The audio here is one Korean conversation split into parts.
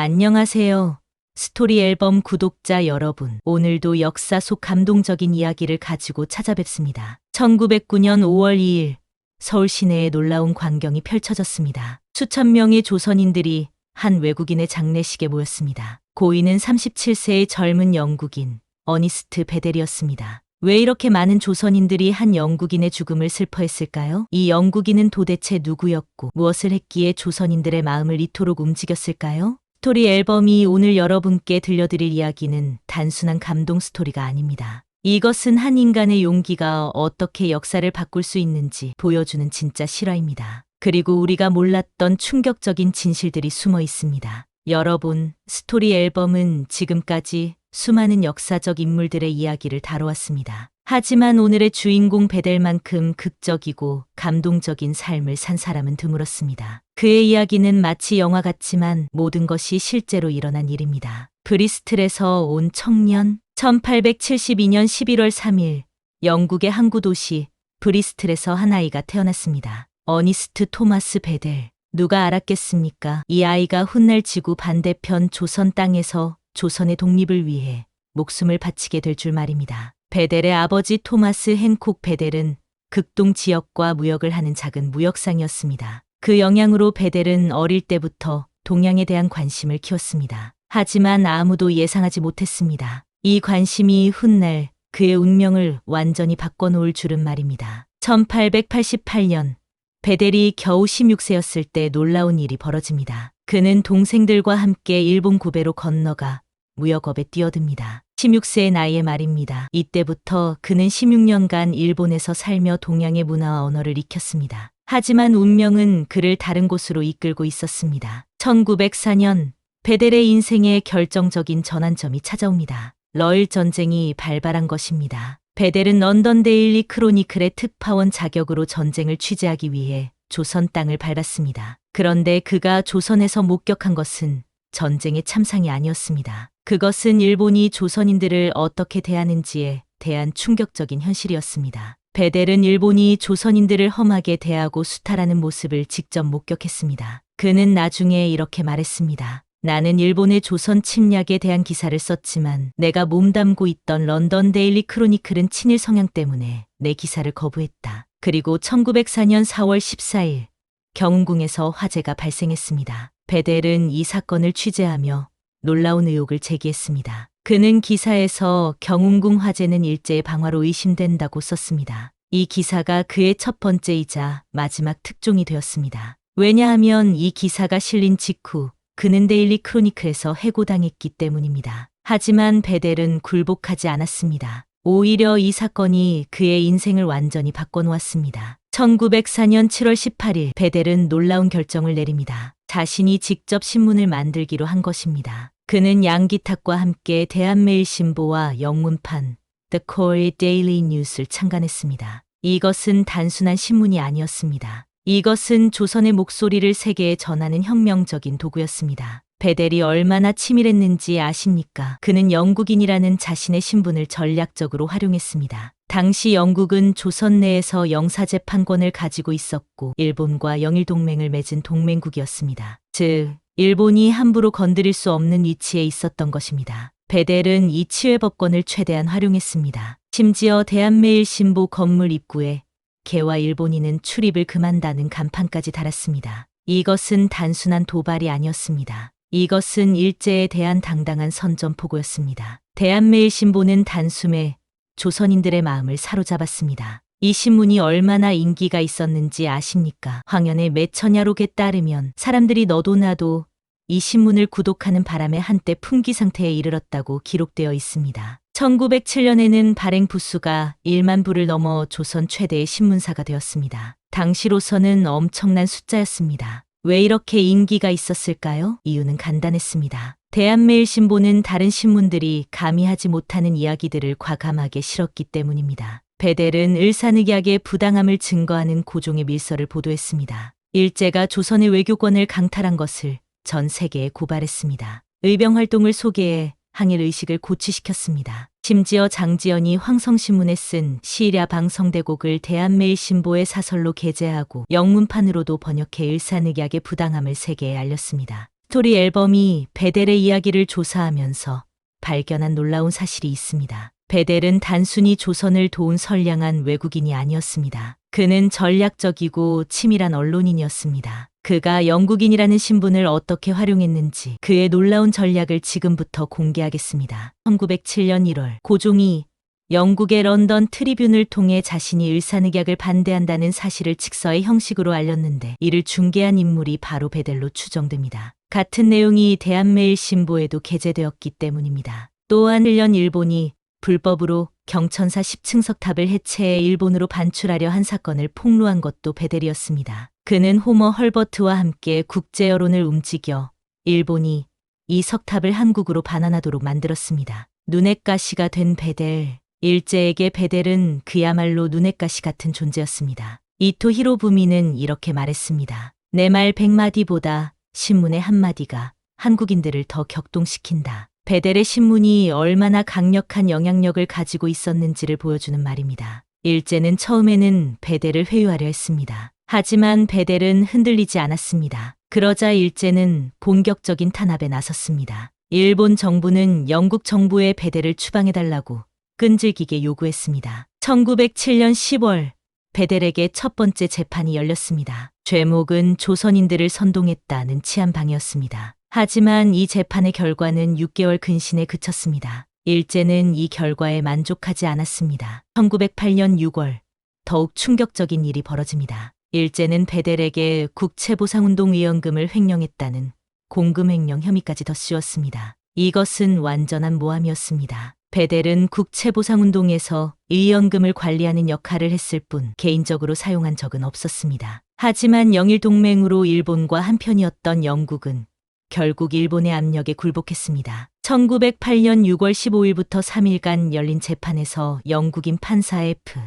안녕하세요. 스토리 앨범 구독자 여러분. 오늘도 역사 속 감동적인 이야기를 가지고 찾아뵙습니다. 1909년 5월 2일 서울 시내에 놀라운 광경이 펼쳐졌습니다. 수천 명의 조선인들이 한 외국인의 장례식에 모였습니다. 고인은 37세의 젊은 영국인 어니스트 베델이었습니다. 왜 이렇게 많은 조선인들이 한 영국인의 죽음을 슬퍼했을까요? 이 영국인은 도대체 누구였고 무엇을 했기에 조선인들의 마음을 이토록 움직였을까요? 스토리 앨범이 오늘 여러분께 들려드릴 이야기는 단순한 감동 스토리가 아닙니다. 이것은 한 인간의 용기가 어떻게 역사를 바꿀 수 있는지 보여주는 진짜 실화입니다. 그리고 우리가 몰랐던 충격적인 진실들이 숨어 있습니다. 여러분, 스토리 앨범은 지금까지 수많은 역사적 인물들의 이야기를 다뤄왔습니다. 하지만 오늘의 주인공 베델만큼 극적이고 감동적인 삶을 산 사람은 드물었습니다. 그의 이야기는 마치 영화 같지만 모든 것이 실제로 일어난 일입니다. 브리스틀에서 온 청년 1872년 11월 3일 영국의 항구 도시 브리스틀에서 한 아이가 태어났습니다. 어니스트 토마스 베델. 누가 알았겠습니까? 이 아이가 훗날 지구 반대편 조선 땅에서 조선의 독립을 위해 목숨을 바치게 될 줄 말입니다. 베델의 아버지 토마스 행콕 베델은 극동 지역과 무역을 하는 작은 무역상이었습니다. 그 영향으로 베델은 어릴 때부터 동양에 대한 관심을 키웠습니다. 하지만 아무도 예상하지 못했습니다. 이 관심이 훗날 그의 운명을 완전히 바꿔놓을 줄은 말입니다. 1888년 베델이 겨우 16세였을 때 놀라운 일이 벌어집니다. 그는 동생들과 함께 일본 구배로 건너가 무역업에 뛰어듭니다. 16세의 나이에 말입니다. 이때부터 그는 16년간 일본에서 살며 동양의 문화와 언어를 익혔습니다. 하지만 운명은 그를 다른 곳으로 이끌고 있었습니다. 1904년 베델의 인생에 결정적인 전환점이 찾아옵니다. 러일 전쟁이 발발한 것입니다. 베델은 런던 데일리 크로니클의 특파원 자격으로 전쟁을 취재하기 위해 조선 땅을 밟았습니다. 그런데 그가 조선에서 목격한 것은 전쟁의 참상이 아니었습니다. 그것은 일본이 조선인들을 어떻게 대하는지에 대한 충격적인 현실이었습니다. 베델은 일본이 조선인들을 험하게 대하고 수탈하는 모습을 직접 목격했습니다. 그는 나중에 이렇게 말했습니다. 나는 일본의 조선 침략에 대한 기사를 썼지만 내가 몸담고 있던 런던 데일리 크로니클은 친일 성향 때문에 내 기사를 거부했다. 그리고 1904년 4월 14일 경운궁에서 화재가 발생했습니다. 베델은 이 사건을 취재하며 놀라운 의혹을 제기했습니다. 그는 기사에서 경운궁 화재는 일제의 방화로 의심된다고 썼습니다. 이 기사가 그의 첫 번째이자 마지막 특종이 되었습니다. 왜냐하면 이 기사가 실린 직후 그는 데일리 크로니클에서 해고당했기 때문입니다. 하지만 베델은 굴복하지 않았습니다. 오히려 이 사건이 그의 인생을 완전히 바꿔놓았습니다. 1904년 7월 18일 베델은 놀라운 결정을 내립니다. 자신이 직접 신문을 만들기로 한 것입니다. 그는 양기탁과 함께 대한매일신보와 영문판 The Korea Daily News를 창간했습니다. 이것은 단순한 신문이 아니었습니다. 이것은 조선의 목소리를 세계에 전하는 혁명적인 도구였습니다. 베델이 얼마나 치밀했는지 아십니까? 그는 영국인이라는 자신의 신분을 전략적으로 활용했습니다. 당시 영국은 조선 내에서 영사재 판권을 가지고 있었고 일본과 영일 동맹을 맺은 동맹국이었습니다. 즉, 일본이 함부로 건드릴 수 없는 위치에 있었던 것입니다. 베델은 이 치외법권을 최대한 활용했습니다. 심지어 대한매일신보 건물 입구에 개와 일본인은 출입을 금한다는 간판까지 달았습니다. 이것은 단순한 도발이 아니었습니다. 이것은 일제에 대한 당당한 선전포고였습니다. 대한매일신보는 단숨에 조선인들의 마음을 사로잡았습니다. 이 신문이 얼마나 인기가 있었는지 아십니까? 황현의 매처냐록에 따르면 사람들이 너도 나도 이 신문을 구독하는 바람에 한때 풍기 상태에 이르렀다고 기록되어 있습니다. 1907년에는 발행 부수가 1만 부를 넘어 조선 최대의 신문사가 되었습니다. 당시로서는 엄청난 숫자였습니다. 왜 이렇게 인기가 있었을까요? 이유는 간단했습니다. 대한매일신보는 다른 신문들이 감히 하지 못하는 이야기들을 과감하게 실었기 때문입니다. 베델은 을사늑약의 부당함을 증거하는 고종의 밀서를 보도했습니다. 일제가 조선의 외교권을 강탈한 것을 전 세계에 고발했습니다. 의병 활동을 소개해 항일 의식을 고취시켰습니다. 심지어 장지연이 황성신문에 쓴 시랴 방성대곡을 대한매일신보의 사설로 게재하고 영문판으로도 번역해 일산늑약의 부당함을 세계에 알렸습니다. 스토리 앨범이 베델의 이야기를 조사하면서 발견한 놀라운 사실이 있습니다. 베델은 단순히 조선을 도운 선량한 외국인이 아니었습니다. 그는 전략적이고 치밀한 언론인이었습니다. 그가 영국인이라는 신분을 어떻게 활용했는지 그의 놀라운 전략을 지금부터 공개하겠습니다. 1907년 1월 고종이 영국의 런던 트리뷴을 통해 자신이 을사늑약을 반대한다는 사실을 직서의 형식으로 알렸는데 이를 중개한 인물이 바로 베델로 추정됩니다. 같은 내용이 대한매일 신보에도 게재되었기 때문입니다. 또한 1년 일본이 불법으로 경천사 10층 석 탑을 해체해 일본으로 반출하려 한 사건을 폭로한 것도 베델이었습니다. 그는 호머 헐버트와 함께 국제 여론을 움직여 일본이 이 석탑을 한국으로 반환하도록 만들었습니다. 눈엣 가시가 된 베델. 일제에게 베델은 그야말로 눈엣 가시 같은 존재였습니다. 이토 히로부미는 이렇게 말했습니다. 내 말 백마디보다 신문의 한마디가 한국인들을 더 격동시킨다. 베델의 신문이 얼마나 강력한 영향력을 가지고 있었는지를 보여주는 말입니다. 일제는 처음에는 베델을 회유하려 했습니다. 하지만 베델은 흔들리지 않았습니다. 그러자 일제는 본격적인 탄압에 나섰습니다. 일본 정부는 영국 정부의 베델을 추방해달라고 끈질기게 요구했습니다. 1907년 10월 베델에게 첫 번째 재판이 열렸습니다. 죄목은 조선인들을 선동했다는 치안방이었습니다. 하지만 이 재판의 결과는 6개월 근신에 그쳤습니다. 일제는 이 결과에 만족하지 않았습니다. 1908년 6월 더욱 충격적인 일이 벌어집니다. 일제는 베델에게 국채보상운동 위원금을 횡령했다는 공금횡령 혐의까지 더 씌웠습니다. 이것은 완전한 모함이었습니다. 베델은 국채보상운동에서 의원금을 관리하는 역할을 했을 뿐 개인적으로 사용한 적은 없었습니다. 하지만 영일동맹으로 일본과 한편이었던 영국은 결국 일본의 압력에 굴복했습니다. 1908년 6월 15일부터 3일간 열린 재판에서 영국인 판사 F.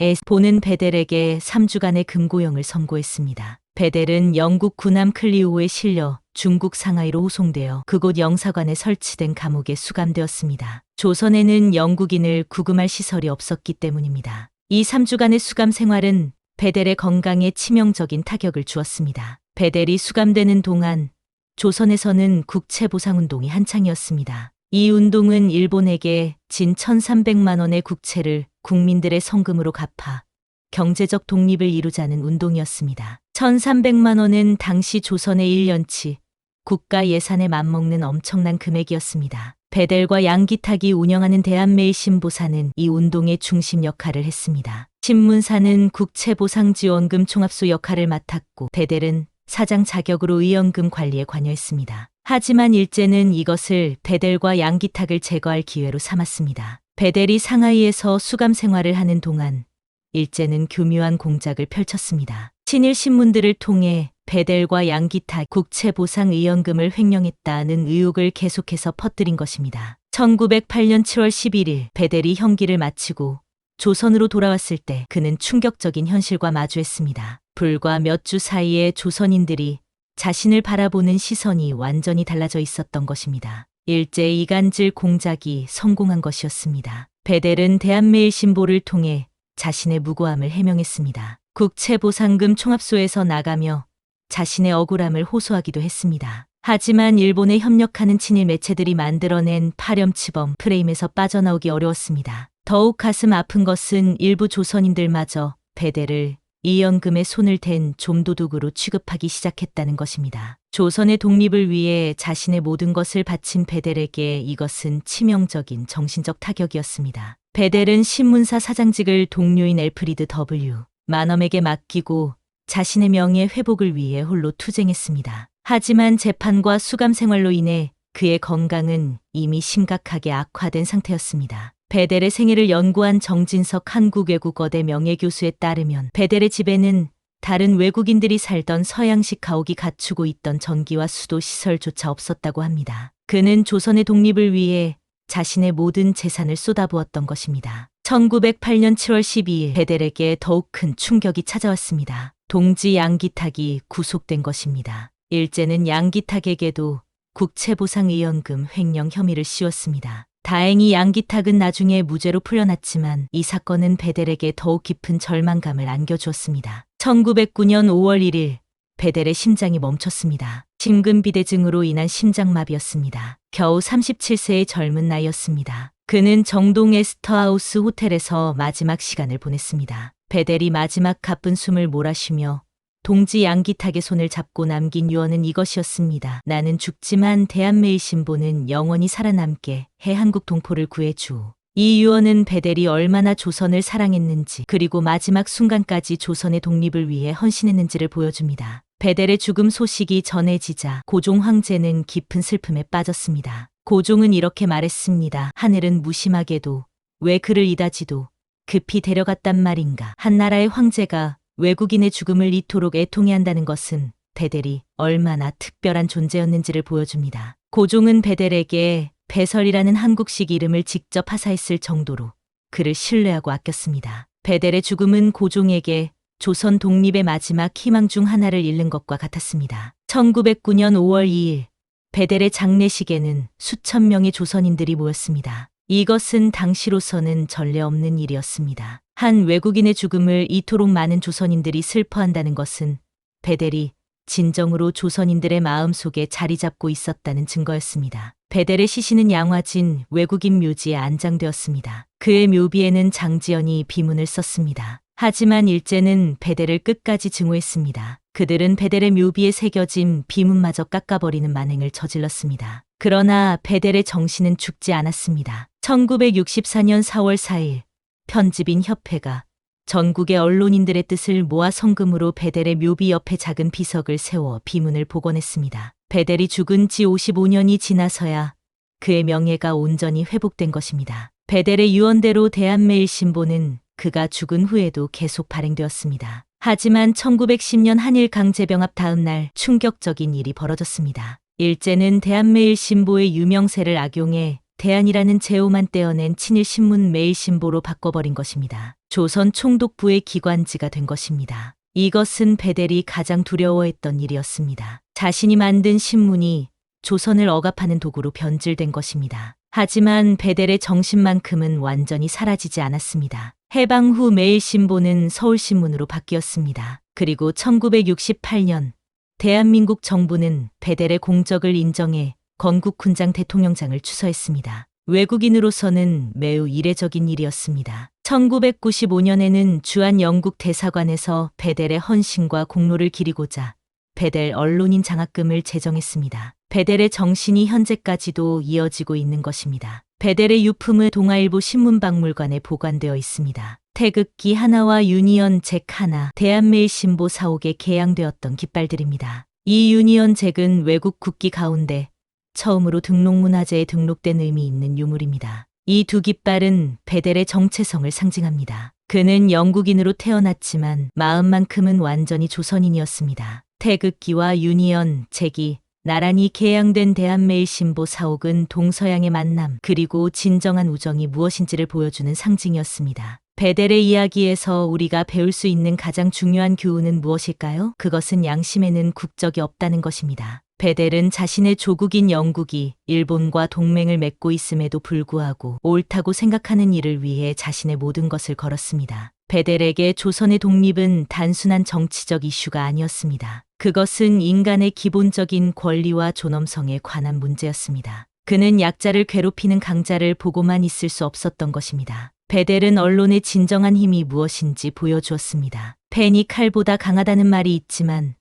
에스 보는 베델에게 3주간의 금고형을 선고했습니다. 베델은 영국 구남 클리오에 실려 중국 상하이로 호송되어 그곳 영사관에 설치된 감옥에 수감되었습니다. 조선에는 영국인을 구금할 시설이 없었기 때문입니다. 이 3주간의 수감 생활은 베델의 건강에 치명적인 타격을 주었습니다. 베델이 수감되는 동안 조선에서는 국채보상운동이 한창이었습니다. 이 운동은 일본에게 진 1300만 원의 국채를 국민들의 성금으로 갚아 경제적 독립을 이루자는 운동이었습니다. 1300만 원은 당시 조선의 1년치 국가 예산에 맞먹는 엄청난 금액이었습니다. 베델과 양기탁이 운영하는 대한매일 신보사는 이 운동의 중심 역할을 했습니다. 신문사는 국채보상지원금 총합소 역할을 맡았고 베델은 사장 자격으로 의원금 관리에 관여했습니다. 하지만 일제는 이것을 베델과 양기탁을 제거할 기회로 삼았습니다. 베델이 상하이에서 수감 생활을 하는 동안 일제는 교묘한 공작을 펼쳤습니다. 친일 신문들을 통해 베델과 양기탁 국채보상 의원금을 횡령했다는 의혹을 계속해서 퍼뜨린 것입니다. 1908년 7월 11일 베델이 형기를 마치고 조선으로 돌아왔을 때 그는 충격적인 현실과 마주했습니다. 불과 몇 주 사이에 조선인들이 자신을 바라보는 시선이 완전히 달라져 있었던 것입니다. 일제 이간질 공작이 성공한 것이었습니다. 베델은 대한매일 신보를 통해 자신의 무고함을 해명했습니다. 국채보상금 총합소에서 나가며 자신의 억울함을 호소하기도 했습니다. 하지만 일본에 협력하는 친일 매체들이 만들어낸 파렴치범 프레임에서 빠져나오기 어려웠습니다. 더욱 가슴 아픈 것은 일부 조선인들마저 베델을 이연금에 손을 댄 좀도둑으로 취급하기 시작했다는 것입니다. 조선의 독립을 위해 자신의 모든 것을 바친 베델에게 이것은 치명적인 정신적 타격이었습니다. 베델은 신문사 사장직을 동료인 엘프리드 W. 마넘에게 맡기고 자신의 명예 회복을 위해 홀로 투쟁했습니다. 하지만 재판과 수감 생활로 인해 그의 건강은 이미 심각하게 악화된 상태였습니다. 베델의 생애를 연구한 정진석 한국외국어대 명예교수에 따르면 베델의 집에는 다른 외국인들이 살던 서양식 가옥이 갖추고 있던 전기와 수도 시설조차 없었다고 합니다. 그는 조선의 독립을 위해 자신의 모든 재산을 쏟아부었던 것입니다. 1908년 7월 12일 베델에게 더욱 큰 충격이 찾아왔습니다. 동지 양기탁이 구속된 것입니다. 일제는 양기탁에게도 국채보상의원금 횡령 혐의를 씌웠습니다. 다행히 양기탁은 나중에 무죄로 풀려났지만 이 사건은 베델에게 더욱 깊은 절망감을 안겨주었습니다. 1909년 5월 1일 베델의 심장이 멈췄습니다. 심근비대증으로 인한 심장마비였습니다. 겨우 37세의 젊은 나이였습니다. 그는 정동 에스터하우스 호텔에서 마지막 시간을 보냈습니다. 베델이 마지막 가쁜 숨을 몰아쉬며 동지 양기탁의 손을 잡고 남긴 유언은 이것이었습니다. 나는 죽지만 대한매일 신보는 영원히 살아남게 해 한국 동포를 구해주. 이 유언은 베델이 얼마나 조선을 사랑했는지 그리고 마지막 순간까지 조선의 독립을 위해 헌신했는지를 보여줍니다. 베델의 죽음 소식이 전해지자 고종 황제는 깊은 슬픔에 빠졌습니다. 고종은 이렇게 말했습니다. 하늘은 무심하게도 왜 그를 이다지도 급히 데려갔단 말인가. 한 나라의 황제가 외국인의 죽음을 이토록 애통해 한다는 것은 베델이 얼마나 특별한 존재였는지를 보여줍니다. 고종은 베델에게 배설이라는 한국식 이름을 직접 하사했을 정도로 그를 신뢰하고 아꼈습니다. 베델의 죽음은 고종에게 조선 독립의 마지막 희망 중 하나를 잃는 것과 같았습니다. 1909년 5월 2일 베델의 장례식에는 수천 명의 조선인들이 모였습니다. 이것은 당시로서는 전례 없는 일이었습니다. 한 외국인의 죽음을 이토록 많은 조선인들이 슬퍼한다는 것은 베델이 진정으로 조선인들의 마음 속에 자리 잡고 있었다는 증거였습니다. 베델의 시신은 양화진 외국인 묘지에 안장되었습니다. 그의 묘비에는 장지연이 비문을 썼습니다. 하지만 일제는 베델을 끝까지 증오했습니다. 그들은 베델의 묘비에 새겨진 비문마저 깎아버리는 만행을 저질렀습니다. 그러나 베델의 정신은 죽지 않았습니다. 1964년 4월 4일 편집인 협회가 전국의 언론인들의 뜻을 모아 성금으로 베델의 묘비 옆에 작은 비석을 세워 비문을 복원했습니다. 베델이 죽은 지 55년이 지나서야 그의 명예가 온전히 회복된 것입니다. 베델의 유언대로 대한매일신보는 그가 죽은 후에도 계속 발행되었습니다. 하지만 1910년 한일 강제병합 다음 날 충격적인 일이 벌어졌습니다. 일제는 대한매일신보의 유명세를 악용해 대한이라는 제호만 떼어낸 친일 신문 매일신보로 바꿔버린 것입니다. 조선 총독부의 기관지가 된 것입니다. 이것은 베델이 가장 두려워했던 일이었습니다. 자신이 만든 신문이 조선을 억압하는 도구로 변질된 것입니다. 하지만 베델의 정신만큼은 완전히 사라지지 않았습니다. 해방 후 매일신보는 서울신문으로 바뀌었습니다. 그리고 1968년 대한민국 정부는 베델의 공적을 인정해 건국훈장 대통령장을 추서했습니다. 외국인으로서는 매우 이례적인 일이었습니다. 1995년에는 주한 영국 대사관에서 베델의 헌신과 공로를 기리고자 베델 언론인 장학금을 제정했습니다. 베델의 정신이 현재까지도 이어지고 있는 것입니다. 베델의 유품은 동아일보 신문박물관에 보관되어 있습니다. 태극기 하나와 유니언 잭 하나, 대한매일 신보 사옥에 개양되었던 깃발들입니다. 이 유니언 잭은 외국 국기 가운데 처음으로 등록문화재에 등록된 의미 있는 유물입니다. 이 두 깃발은 베델의 정체성을 상징합니다. 그는 영국인으로 태어났지만 마음만큼은 완전히 조선인이었습니다. 태극기와 유니언, 잭이 나란히 개양된 대한매일 신보 사옥은 동서양의 만남 그리고 진정한 우정이 무엇인지를 보여주는 상징이었습니다. 베델의 이야기에서 우리가 배울 수 있는 가장 중요한 교훈은 무엇일까요? 그것은 양심에는 국적이 없다는 것입니다. 베델은 자신의 조국인 영국이 일본과 동맹을 맺고 있음에도 불구하고 옳다고 생각하는 일을 위해 자신의 모든 것을 걸었습니다. 베델에게 조선의 독립은 단순한 정치적 이슈가 아니었습니다. 그것은 인간의 기본적인 권리와 존엄성에 관한 문제였습니다. 그는 약자를 괴롭히는 강자를 보고만 있을 수 없었던 것입니다. 베델은 언론의 진정한 힘이 무엇인지 보여주었습니다. 펜이 칼보다 강하다는 말이 있지만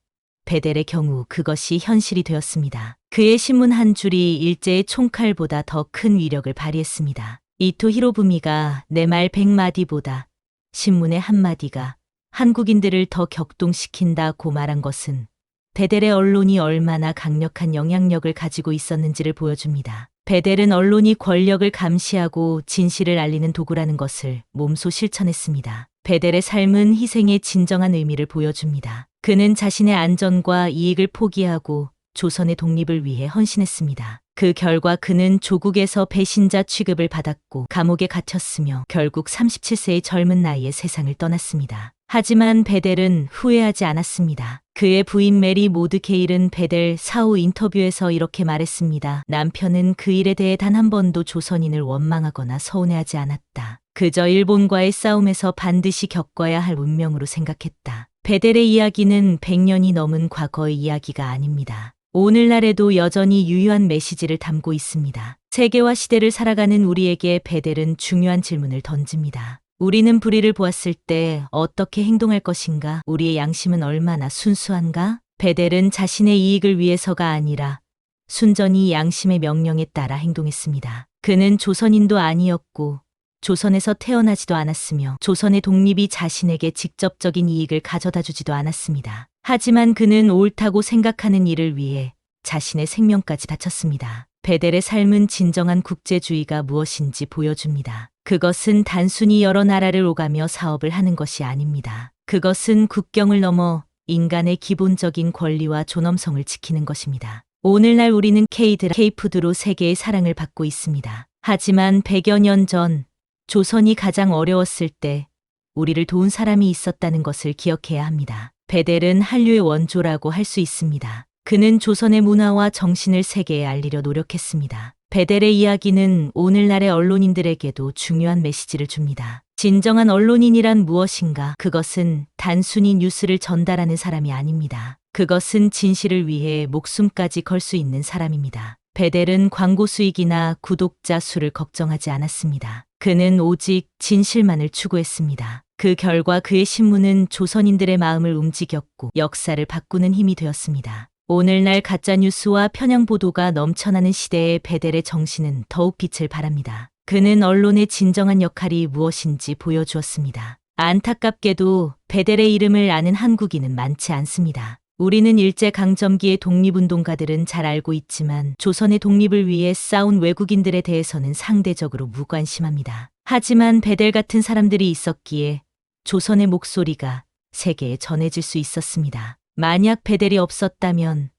베델의 경우 그것이 현실이 되었습니다. 그의 신문 한 줄이 일제의 총칼보다 더 큰 위력을 발휘했습니다. 이토 히로부미가 내말 백마디보다 신문의 한마디가 한국인들을 더 격동시킨다고 말한 것은 베델의 언론이 얼마나 강력한 영향력을 가지고 있었는지를 보여줍니다. 베델은 언론이 권력을 감시하고 진실을 알리는 도구라는 것을 몸소 실천했습니다. 베델의 삶은 희생의 진정한 의미를 보여줍니다. 그는 자신의 안전과 이익을 포기하고 조선의 독립을 위해 헌신했습니다. 그 결과 그는 조국에서 배신자 취급을 받았고 감옥에 갇혔으며 결국 37세의 젊은 나이에 세상을 떠났습니다. 하지만 베델은 후회하지 않았습니다. 그의 부인 메리 모드케일은 베델 사후 인터뷰에서 이렇게 말했습니다. 남편은 그 일에 대해 단 한 번도 조선인을 원망하거나 서운해하지 않았다. 그저 일본과의 싸움에서 반드시 겪어야 할 운명으로 생각했다. 베델의 이야기는 100년이 넘은 과거의 이야기가 아닙니다. 오늘날에도 여전히 유효한 메시지를 담고 있습니다. 세계와 시대를 살아가는 우리에게 베델은 중요한 질문을 던집니다. 우리는 불의를 보았을 때 어떻게 행동할 것인가? 우리의 양심은 얼마나 순수한가? 베델은 자신의 이익을 위해서가 아니라 순전히 양심의 명령에 따라 행동했습니다. 그는 조선인도 아니었고 조선에서 태어나지도 않았으며 조선의 독립이 자신에게 직접적인 이익을 가져다 주지도 않았습니다. 하지만 그는 옳다고 생각하는 일을 위해 자신의 생명까지 바쳤습니다. 베델의 삶은 진정한 국제주의가 무엇인지 보여줍니다. 그것은 단순히 여러 나라를 오가며 사업을 하는 것이 아닙니다. 그것은 국경을 넘어 인간의 기본적인 권리와 존엄성을 지키는 것입니다. 오늘날 우리는 케이드라 케이푸드로 세계의 사랑을 받고 있습니다. 하지만 100여 년 전 조선이 가장 어려웠을 때 우리를 도운 사람이 있었다는 것을 기억해야 합니다. 베델은 한류의 원조라고 할 수 있습니다. 그는 조선의 문화와 정신을 세계에 알리려 노력했습니다. 베델의 이야기는 오늘날의 언론인들에게도 중요한 메시지를 줍니다. 진정한 언론인이란 무엇인가? 그것은 단순히 뉴스를 전달하는 사람이 아닙니다. 그것은 진실을 위해 목숨까지 걸 수 있는 사람입니다. 베델은 광고 수익이나 구독자 수를 걱정하지 않았습니다. 그는 오직 진실만을 추구했습니다. 그 결과 그의 신문은 조선인들의 마음을 움직였고 역사를 바꾸는 힘이 되었습니다. 오늘날 가짜뉴스와 편향 보도가 넘쳐나는 시대에 베델의 정신은 더욱 빛을 발합니다. 그는 언론의 진정한 역할이 무엇인지 보여주었습니다. 안타깝게도 베델의 이름을 아는 한국인은 많지 않습니다. 우리는 일제강점기의 독립운동가들은 잘 알고 있지만 조선의 독립을 위해 싸운 외국인들에 대해서는 상대적으로 무관심합니다. 하지만 베델 같은 사람들이 있었기에 조선의 목소리가 세계에 전해질 수 있었습니다. 만약 베델이 없었다면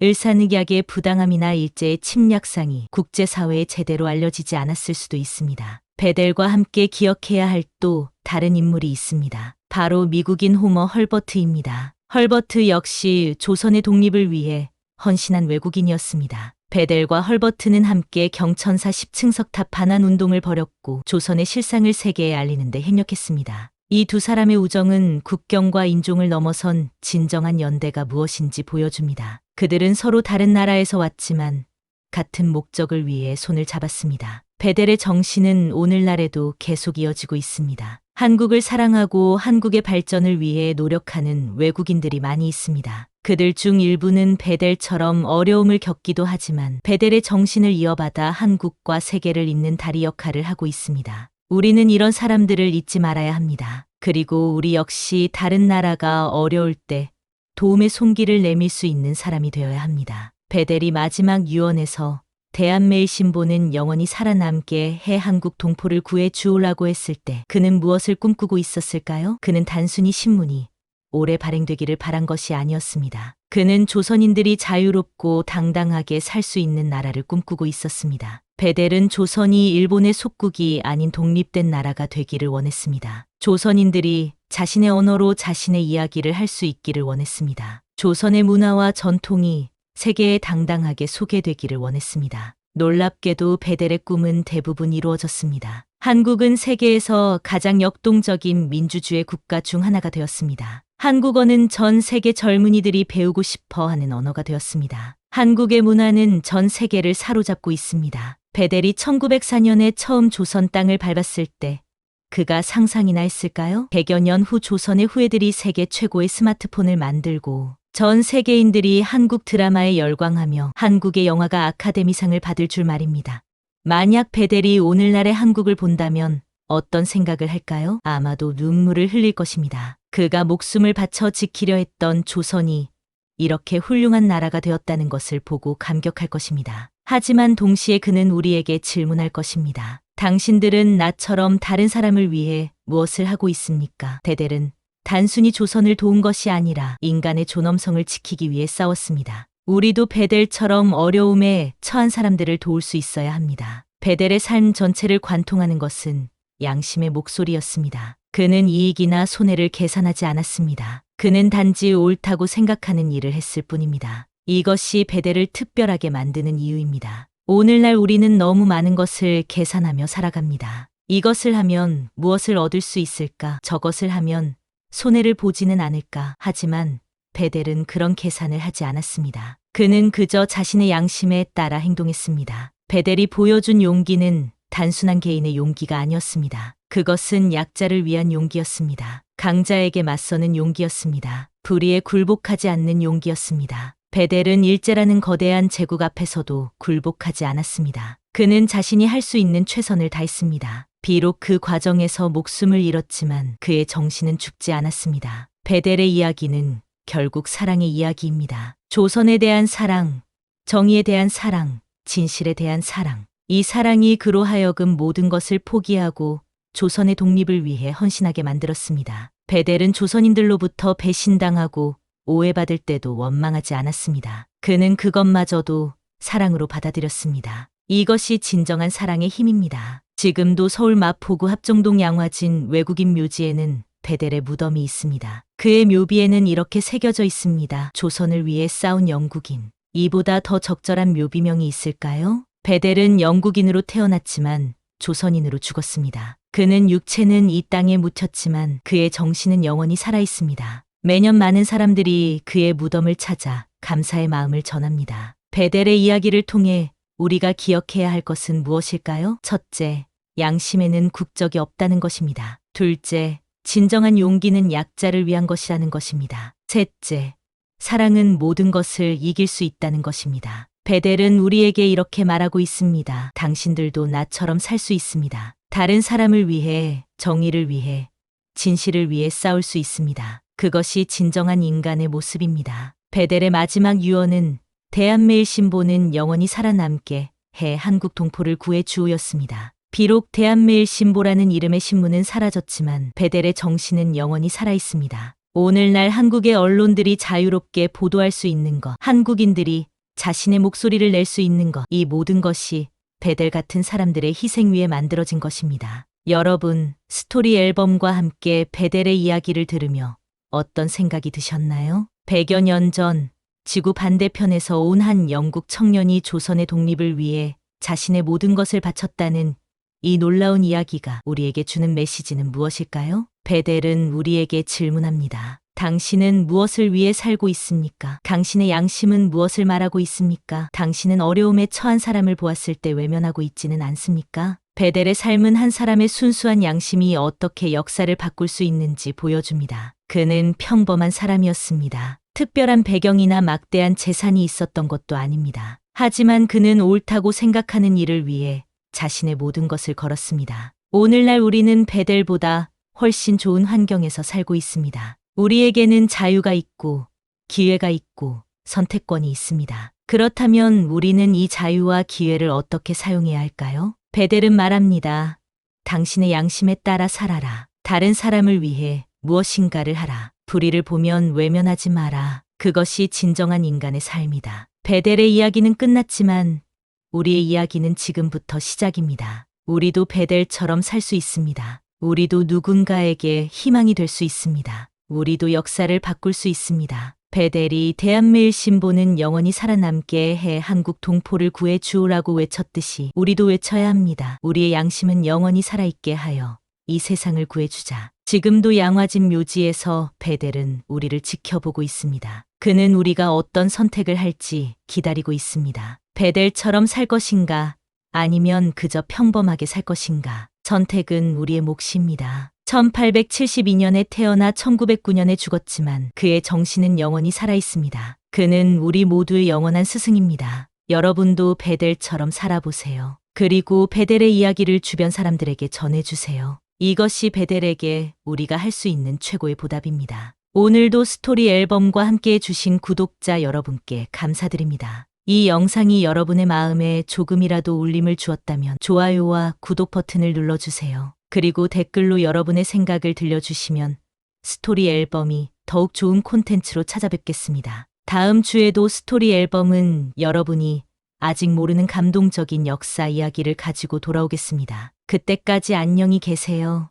을사늑약의 부당함이나 일제의 침략상이 국제사회에 제대로 알려지지 않았을 수도 있습니다. 베델과 함께 기억해야 할 또 다른 인물이 있습니다. 바로 미국인 호머 헐버트입니다. 헐버트 역시 조선의 독립을 위해 헌신한 외국인이었습니다. 베델과 헐버트는 함께 경천사 10층 석탑 반환 운동을 벌였고 조선의 실상을 세계에 알리는 데 협력했습니다. 이 두 사람의 우정은 국경과 인종을 넘어선 진정한 연대가 무엇인지 보여줍니다. 그들은 서로 다른 나라에서 왔지만 같은 목적을 위해 손을 잡았습니다. 베델의 정신은 오늘날에도 계속 이어지고 있습니다. 한국을 사랑하고 한국의 발전을 위해 노력하는 외국인들이 많이 있습니다. 그들 중 일부는 베델처럼 어려움을 겪기도 하지만 베델의 정신을 이어받아 한국과 세계를 잇는 다리 역할을 하고 있습니다. 우리는 이런 사람들을 잊지 말아야 합니다. 그리고 우리 역시 다른 나라가 어려울 때 도움의 손길을 내밀 수 있는 사람이 되어야 합니다. 베델이 마지막 유언에서 대한매일 신보는 영원히 살아남게 해 한국 동포를 구해 주오라고 했을 때 그는 무엇을 꿈꾸고 있었을까요? 그는 단순히 신문이 오래 발행되기를 바란 것이 아니었습니다. 그는 조선인들이 자유롭고 당당하게 살 수 있는 나라를 꿈꾸고 있었습니다. 베델은 조선이 일본의 속국이 아닌 독립된 나라가 되기를 원했습니다. 조선인들이 자신의 언어로 자신의 이야기를 할 수 있기를 원했습니다. 조선의 문화와 전통이 세계에 당당하게 소개되기를 원했습니다. 놀랍게도 베델의 꿈은 대부분 이루어졌습니다. 한국은 세계에서 가장 역동적인 민주주의 국가 중 하나가 되었습니다. 한국어는 전 세계 젊은이들이 배우고 싶어 하는 언어가 되었습니다. 한국의 문화는 전 세계를 사로잡고 있습니다. 베델이 1904년에 처음 조선 땅을 밟았을 때 그가 상상이나 했을까요? 100여 년 후 조선의 후예들이 세계 최고의 스마트폰을 만들고 전 세계인들이 한국 드라마에 열광하며 한국의 영화가 아카데미상을 받을 줄 말입니다. 만약 베델이 오늘날의 한국을 본다면 어떤 생각을 할까요? 아마도 눈물을 흘릴 것입니다. 그가 목숨을 바쳐 지키려 했던 조선이 이렇게 훌륭한 나라가 되었다는 것을 보고 감격할 것입니다. 하지만 동시에 그는 우리에게 질문할 것입니다. 당신들은 나처럼 다른 사람을 위해 무엇을 하고 있습니까? 베델은 단순히 조선을 도운 것이 아니라 인간의 존엄성을 지키기 위해 싸웠습니다. 우리도 베델처럼 어려움에 처한 사람들을 도울 수 있어야 합니다. 베델의 삶 전체를 관통하는 것은 양심의 목소리였습니다. 그는 이익이나 손해를 계산하지 않았습니다. 그는 단지 옳다고 생각하는 일을 했을 뿐입니다. 이것이 베델을 특별하게 만드는 이유입니다. 오늘날 우리는 너무 많은 것을 계산하며 살아갑니다. 이것을 하면 무엇을 얻을 수 있을까? 저것을 하면 손해를 보지는 않을까. 하지만 베델은 그런 계산을 하지 않았습니다. 그는 그저 자신의 양심에 따라 행동했습니다. 베델이 보여준 용기는 단순한 개인의 용기가 아니었습니다. 그것은 약자를 위한 용기였습니다. 강자에게 맞서는 용기였습니다. 불의에 굴복하지 않는 용기였습니다. 베델은 일제라는 거대한 제국 앞에서도 굴복하지 않았습니다. 그는 자신이 할 수 있는 최선을 다했습니다. 비록 그 과정에서 목숨을 잃었지만 그의 정신은 죽지 않았습니다. 베델의 이야기는 결국 사랑의 이야기입니다. 조선에 대한 사랑, 정의에 대한 사랑, 진실에 대한 사랑. 이 사랑이 그로 하여금 모든 것을 포기하고 조선의 독립을 위해 헌신하게 만들었습니다. 베델은 조선인들로부터 배신당하고 오해받을 때도 원망하지 않았습니다. 그는 그것마저도 사랑으로 받아들였습니다. 이것이 진정한 사랑의 힘입니다. 지금도 서울 마포구 합정동 양화진 외국인 묘지에는 베델의 무덤이 있습니다. 그의 묘비에는 이렇게 새겨져 있습니다. 조선을 위해 싸운 영국인. 이보다 더 적절한 묘비명이 있을까요? 베델은 영국인으로 태어났지만 조선인으로 죽었습니다. 그는 육체는 이 땅에 묻혔지만 그의 정신은 영원히 살아 있습니다. 매년 많은 사람들이 그의 무덤을 찾아 감사의 마음을 전합니다. 베델의 이야기를 통해 우리가 기억해야 할 것은 무엇일까요? 첫째, 양심에는 국적이 없다는 것입니다. 둘째, 진정한 용기는 약자를 위한 것이라는 것입니다. 셋째, 사랑은 모든 것을 이길 수 있다는 것입니다. 베델은 우리에게 이렇게 말하고 있습니다. 당신들도 나처럼 살 수 있습니다. 다른 사람을 위해, 정의를 위해, 진실을 위해 싸울 수 있습니다. 그것이 진정한 인간의 모습입니다. 베델의 마지막 유언은 대한매일 신보는 영원히 살아남게 해 한국 동포를 구해 주었습니다. 비록 대한매일 신보라는 이름의 신문은 사라졌지만 베델의 정신은 영원히 살아 있습니다. 오늘날 한국의 언론들이 자유롭게 보도할 수 있는 것, 한국인들이 자신의 목소리를 낼 수 있는 것, 이 모든 것이 베델 같은 사람들의 희생 위에 만들어진 것입니다. 여러분, 스토리 앨범과 함께 베델의 이야기를 들으며 어떤 생각이 드셨나요? 100여 년 전 지구 반대편에서 온 한 영국 청년이 조선의 독립을 위해 자신의 모든 것을 바쳤다는 이 놀라운 이야기가 우리에게 주는 메시지는 무엇일까요? 베델은 우리에게 질문합니다. 당신은 무엇을 위해 살고 있습니까? 당신의 양심은 무엇을 말하고 있습니까? 당신은 어려움에 처한 사람을 보았을 때 외면하고 있지는 않습니까? 베델의 삶은 한 사람의 순수한 양심이 어떻게 역사를 바꿀 수 있는지 보여줍니다. 그는 평범한 사람이었습니다. 특별한 배경이나 막대한 재산이 있었던 것도 아닙니다. 하지만 그는 옳다고 생각하는 일을 위해 자신의 모든 것을 걸었습니다. 오늘날 우리는 베델보다 훨씬 좋은 환경에서 살고 있습니다. 우리에게는 자유가 있고 기회가 있고 선택권이 있습니다. 그렇다면 우리는 이 자유와 기회를 어떻게 사용해야 할까요? 베델은 말합니다. 당신의 양심에 따라 살아라. 다른 사람을 위해 무엇인가를 하라. 불의를 보면 외면하지 마라. 그것이 진정한 인간의 삶이다. 베델의 이야기는 끝났지만 우리의 이야기는 지금부터 시작입니다. 우리도 베델처럼 살 수 있습니다. 우리도 누군가에게 희망이 될 수 있습니다. 우리도 역사를 바꿀 수 있습니다. 베델이 대한매일 신보는 영원히 살아남게 해 한국 동포를 구해 주오라고 외쳤듯이 우리도 외쳐야 합니다. 우리의 양심은 영원히 살아있게 하여 이 세상을 구해주자. 지금도 양화진 묘지에서 베델은 우리를 지켜보고 있습니다. 그는 우리가 어떤 선택을 할지 기다리고 있습니다. 베델처럼 살 것인가 아니면 그저 평범하게 살 것인가. 선택은 우리의 몫입니다. 1872년에 태어나 1909년에 죽었지만 그의 정신은 영원히 살아있습니다. 그는 우리 모두의 영원한 스승입니다. 여러분도 베델처럼 살아보세요. 그리고 베델의 이야기를 주변 사람들에게 전해주세요. 이것이 베델에게 우리가 할 수 있는 최고의 보답입니다. 오늘도 스토리 앨범과 함께 해주신 구독자 여러분께 감사드립니다. 이 영상이 여러분의 마음에 조금이라도 울림을 주었다면 좋아요와 구독 버튼을 눌러주세요. 그리고 댓글로 여러분의 생각을 들려주시면 스토리 앨범이 더욱 좋은 콘텐츠로 찾아뵙겠습니다. 다음 주에도 스토리 앨범은 여러분이 아직 모르는 감동적인 역사 이야기를 가지고 돌아오겠습니다. 그때까지 안녕히 계세요.